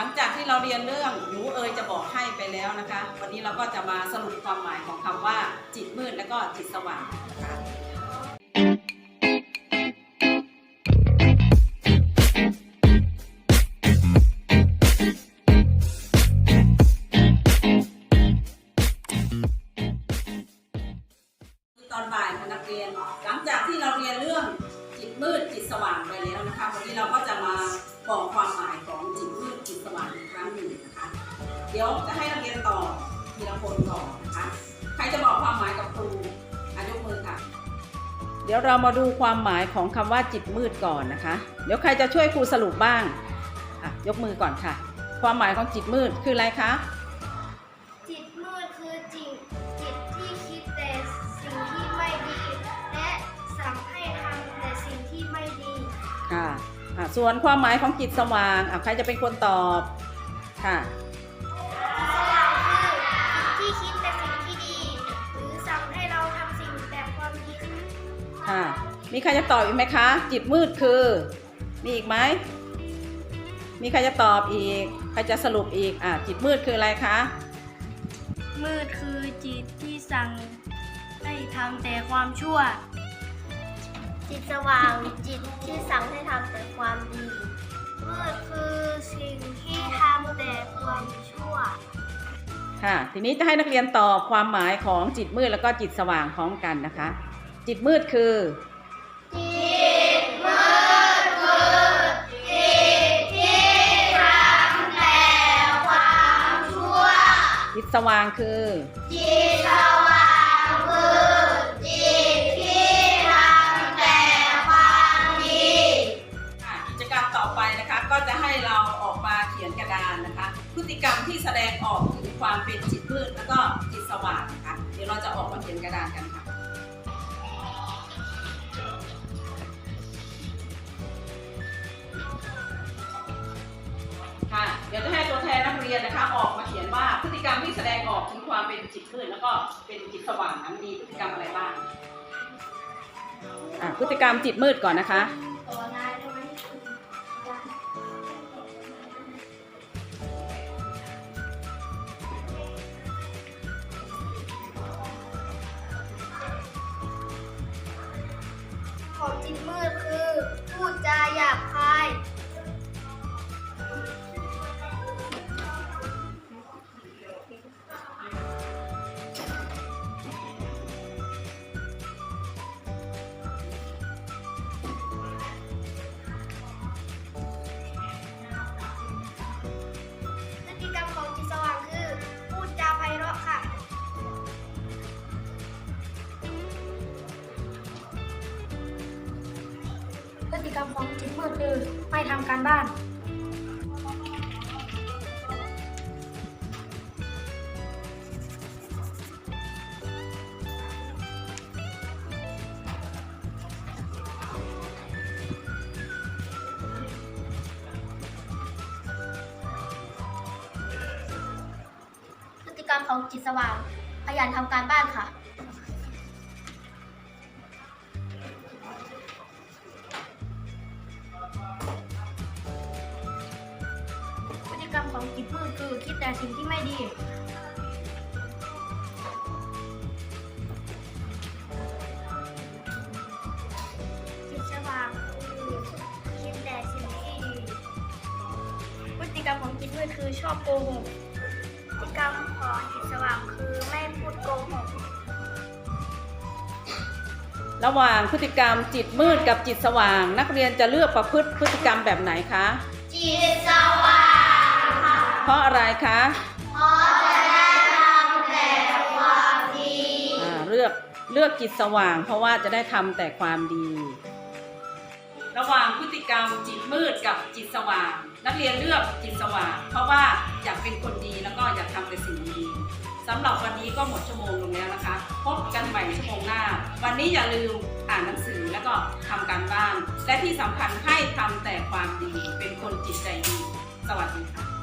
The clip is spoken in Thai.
หลังจากที่เราเรียนเรื่องหนูเอยจะบอกให้ไปแล้วนะคะ วันนี้เราก็จะมาสรุปความหมายของคำว่า จิตมืดและก็จิตสว่างนะคะตอนบ่ายนักเรียน หลังจากที่เราเรียนเรื่องจิตมืดจิตสว่างไปแล้วนะคะ วันนี้เราก็จะมาบอกความหมายของจิต ดี๋ยวจะให้นักเรียนตอบทีละคนก่อนนะคะ ใครจะบอกความหมายกับครูอายกมือค่ะ เดี๋ยวเรามาดูความหมายของคำว่าจิตมืดก่อนนะคะ เดี๋ยวใครจะช่วยครูสรุปบ้างอะยกมือก่อนค่ะ ความหมายของจิตมืดคืออะไรคะ จิตมืดคือจิตจิตที่คิดแต่สิ่งที่ไม่ดี และสั่งให้ทำแต่สิ่งที่ไม่ดีค่ะอะ ส่วนความหมายของจิตสว่างอะใครจะเป็นคนตอบค่ะ ค่ะ มีใครจะตอบอีกไหมคะ จิตมืดคือ มีอีกไหม มีใครจะตอบอีก ใครจะสรุปอีก อะ จิตมืดคืออะไรคะ มืดคือจิตที่สั่งให้ทำแต่ความชั่ว จิตสว่างจิตที่สั่งให้ทำแต่ความดี มืดคือสิ่งที่ทำแต่ความชั่ว ค่ะ ทีนี้จะให้นักเรียนตอบความหมายของจิตมืดแล้วก็จิตสว่างพร้อมกันนะคะ จิตมืดคือ จิตมืดคือจิตที่ทำแต่ความชั่ว จิตสว่างคือ จิตสว่างคือจิตที่ทำแต่ความดีค่ะกิจกรรมต่อไปนะคะก็จะให้เราออกมาเขียนกระดานนะคะ พฤติกรรมที่แสดงออกถึงความเป็นจิตมืดแล้วก็จิตสว่างนะคะเดี๋ยวเราจะออกมาเขียนกระดานกันค่ะค่ะ รียนนะคะออกมาเขียนว่าพฤติกรรมที่แสดงออกถึงความเป็นจิตมืดแล้วก็เป็นจิตสว่างนั้นมีพฤติกรรมอะไรบ้างอะพฤติกรรมจิตมืดก่อนนะคะ ของจิตมืดคือพูดจาหยาบคาย พฤติกรรมของจิตมืดคือไม่ทำการบ้าน พฤติกรรมของจิตสว่าง ขยันทำการบ้านค่ะ ของจิตมืดคือคิดแต่สิ่งที่ไม่ดี จิตสว่างคือคิดแต่สิ่งที่ดี พฤติกรรมของจิตมืดคือชอบโกหก พฤติกรรมของจิตสว่างคือไม่พูดโกหก ระหว่างพฤติกรรมจิตมืดกับจิตสว่าง นักเรียนจะเลือกประพฤติพฤติกรรมแบบไหนคะ จิตสว่างค่ะ เพราะอะไรคะเพราะจะได้ทำแต่ความดีอ่าเลือกเลือกจิตสว่าง เพราะว่าจะได้ทำแต่ความดี ระหว่างพฤติกรรมจิตมืดกับจิตสว่าง นักเรียนเลือกจิตสว่าง เพราะว่าอยากเป็นคนดีแล้วก็อยากทำแต่สิ่งดีสำหรับวันนี้ก็หมดชั่วโมงลงแล้วนะคะ พบกันใหม่ชั่วโมงหน้า วันนี้อย่าลืมอ่านหนังสือแล้วก็ทำการบ้าน และที่สำคัญให้ทำแต่ความดีเป็นคนจิตใจดี สวัสดีค่ะ